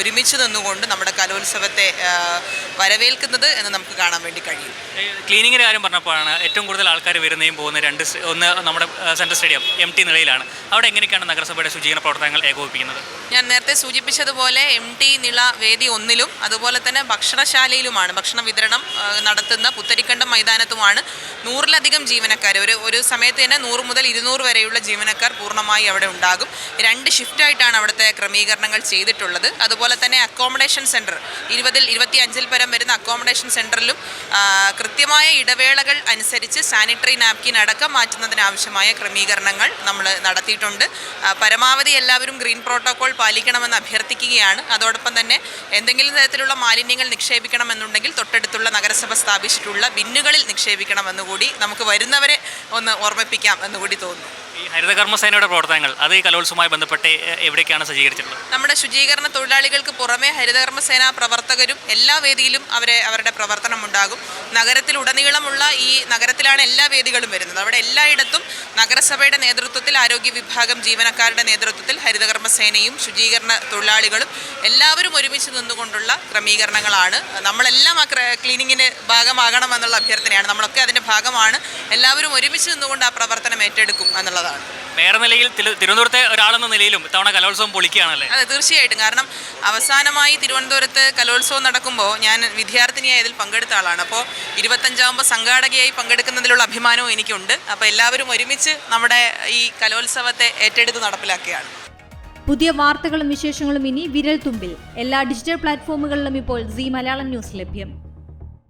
ഒരുമിച്ച് നിന്നുകൊണ്ട് നമ്മുടെ കലോത്സവത്തെ വരവേൽക്കുന്നത് എന്ന് നമുക്ക് കാണാൻ വേണ്ടി കഴിയും. ക്ലീനിങ്ങിന്റെ കാര്യം പറഞ്ഞപ്പോഴാണ് ഏറ്റവും കൂടുതൽ ആൾക്കാർ വരുന്നതും പോകുന്ന രണ്ട് ഒന്ന് നമ്മുടെ സെൻട്രൽ സ്റ്റേഡിയം എം ടി നിലയിലാണ്. അവിടെ എങ്ങനെയൊക്കെയാണ് നഗരസഭയുടെ ശുചീകരണ പ്രവർത്തനങ്ങൾ ഏകോപിപ്പിക്കുന്നത്? ഞാൻ നേരത്തെ സൂചിപ്പിച്ചതുപോലെ എം ടി നിള വേദി ഒന്നിലും അതുപോലെ തന്നെ ഭക്ഷണശാലയിലുമാണ്. ഭക്ഷണ വിതരണം നടത്തുന്ന പുത്തരിക്കണ്ടം മൈതാനത്തുമാണ് നൂറിലധികം ജീവനക്കാർ ഒരു ഒരു സമയത്ത് തന്നെ നൂറ് മുതൽ ഇരുന്നൂറ് വരെയുള്ള ജീവനക്കാർ പൂർണമായി അവിടെ ഉണ്ടാകും. രണ്ട് ഷിഫ്റ്റായിട്ടാണ് അവിടുത്തെ ക്രമീകരണങ്ങൾ ചെയ്തിട്ടുള്ളത്. അതുപോലെ തന്നെ അക്കോമഡേഷൻ സെന്റർ ഇരുപതിൽ ഇരുപത്തി അഞ്ചിൽ പരം വരുന്ന അക്കോമഡേഷൻ സെന്ററിലും കൃത്യമായ ഇടവേളകൾ അനുസരിച്ച് സാനിറ്ററി നാപ്കിൻ അടക്കം മാറ്റുന്നതിനാവശ്യമായ ക്രമീകരണങ്ങൾ നമ്മൾ നടത്തിയിട്ടുണ്ട്. പരമാവധി എല്ലാവരും ഗ്രീൻ പ്രോട്ടോകോൾ പാലിക്കണമെന്ന് അഭ്യർത്ഥിക്കുകയാണ്. അതോടൊപ്പം തന്നെ എന്തെങ്കിലും തരത്തിലുള്ള മാലിന്യങ്ങൾ നിക്ഷേപിക്കണമെന്നുണ്ടെങ്കിൽ തൊട്ടടുത്തുള്ള നഗരസഭ സ്ഥാപിച്ചിട്ടുള്ള ബിന്നുകളിൽ നിക്ഷേപിക്കണമെന്നുകൂടി നമുക്ക് വരുന്നവരെ ഒന്ന് ഓർമ്മിപ്പിക്കാം എന്നുകൂടി തോന്നുന്നു. ഈ ഹരിതകർമ്മസേനയുടെ പ്രവർത്തനങ്ങൾ അത് ഈ കലോത്സവമായി ബന്ധപ്പെട്ട് എവിടേക്കാണ് സജ്ജീകരിച്ചിട്ടുള്ളത്? നമ്മുടെ ശുചീകരണ തൊഴിലാളികൾക്ക് പുറമെ ഹരിതകർമ്മസേനാ പ്രവർത്തകരും എല്ലാ വേദിയിലും അവരെ അവരുടെ പ്രവർത്തനം ഉണ്ടാകും. നഗരത്തിലുടനീളമുള്ള ഈ നഗരത്തിലാണ് എല്ലാ വേദികളും വരുന്നത്. അവിടെ എല്ലായിടത്തും നഗരസഭയുടെ നേതൃത്വത്തിൽ ആരോഗ്യ വിഭാഗം ജീവനക്കാരുടെ നേതൃത്വത്തിൽ ഹരിതകർമ്മസേനയും ശുചീകരണ തൊഴിലാളികളും എല്ലാവരും ഒരുമിച്ച് നിന്നുകൊണ്ടുള്ള ക്രമീകരണങ്ങളാണ്. നമ്മളെല്ലാം ആ ക്ലീനിങ്ങിന്റെ ക്ലീനിങ്ങിന് ഭാഗമാകണമെന്നുള്ള അഭ്യർത്ഥനയാണ്. നമ്മളൊക്കെ അതിന്റെ ഭാഗമാണ്. എല്ലാവരും ഒരുമിച്ച് നിന്നുകൊണ്ട് ആ പ്രവർത്തനം ഏറ്റെടുക്കും എന്നുള്ളതാണ്. വേറെ നിലയിൽ തിരു- തിരുവനന്തപുരത്തെ ഒരാളെന്ന നിലയിലും ഇത്തവണ കലോത്സവം പൊളിക്കുകയാണല്ലേ? അതെ തീർച്ചയായിട്ടും. കാരണം അവസാനമായി തിരുവനന്തപുരത്ത് കലോത്സവം നടക്കുമ്പോൾ ഞാൻ വിദ്യാർത്ഥിനിയായി ഇതിൽ പങ്കെടുത്ത ആളാണ്. അപ്പോൾ ഇരുപത്തഞ്ചാകുമ്പോൾ സംഘാടകയായി പങ്കെടുക്കുന്നതിലുള്ള അഭിമാനവും എനിക്കുണ്ട്. അപ്പോൾ എല്ലാവരും ഒരുമിച്ച് നമ്മുടെ ഈ കലോത്സവത്തെ ഏറ്റെടുത്ത് നടപ്പിലാക്കുകയാണ്. പുതിയ വാർത്തകളും വിശേഷങ്ങളും ഇനി വിരൽ തുമ്പിൽ എല്ലാ ഡിജിറ്റൽ പ്ലാറ്റ്ഫോമുകളിലും ഇപ്പോൾ സി മലയാളം ന്യൂസ് ലഭ്യം.